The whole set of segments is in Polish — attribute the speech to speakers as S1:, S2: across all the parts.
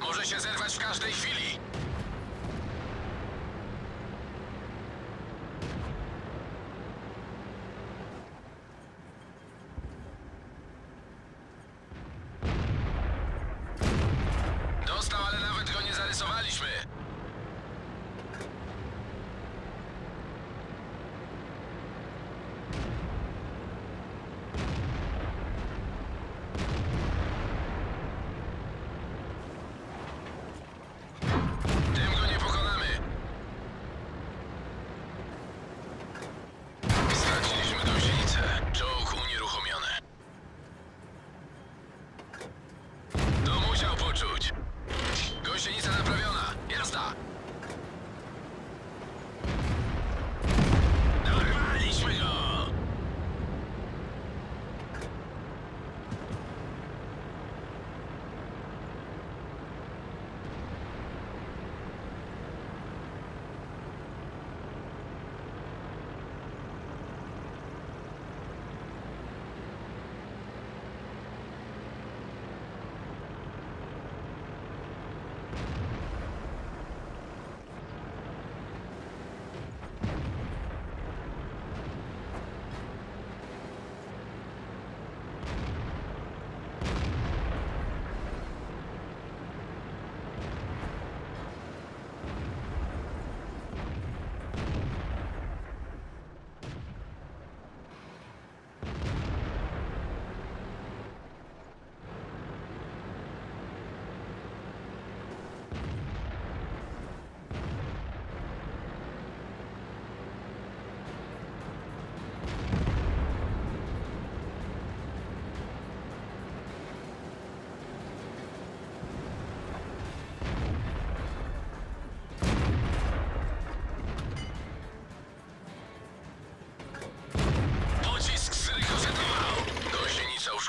S1: Może się zerwać w każdej chwili.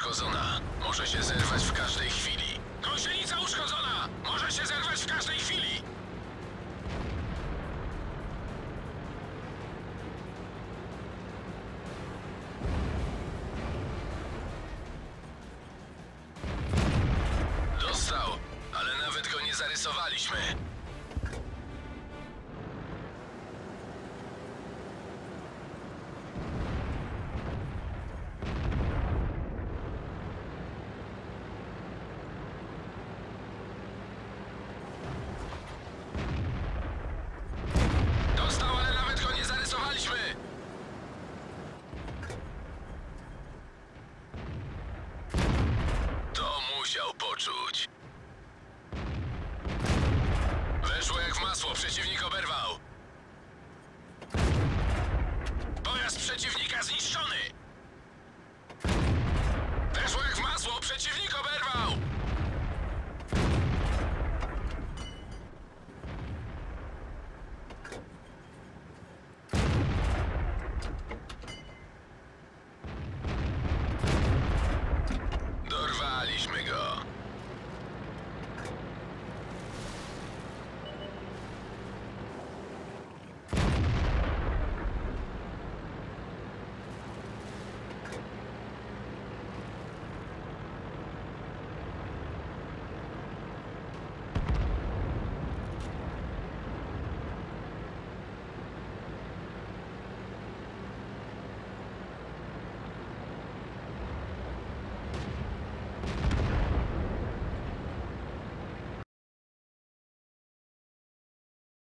S1: Uszkodzona. Może się zerwać w każdej chwili. Gąsienica uszkodzona! Może się zerwać w każdej chwili! Dostał, ale nawet go nie zarysowaliśmy. Dostał, ale nawet go nie zarysowaliśmy! To musiał poczuć. Weszło jak w masło, przeciwnik oberwał.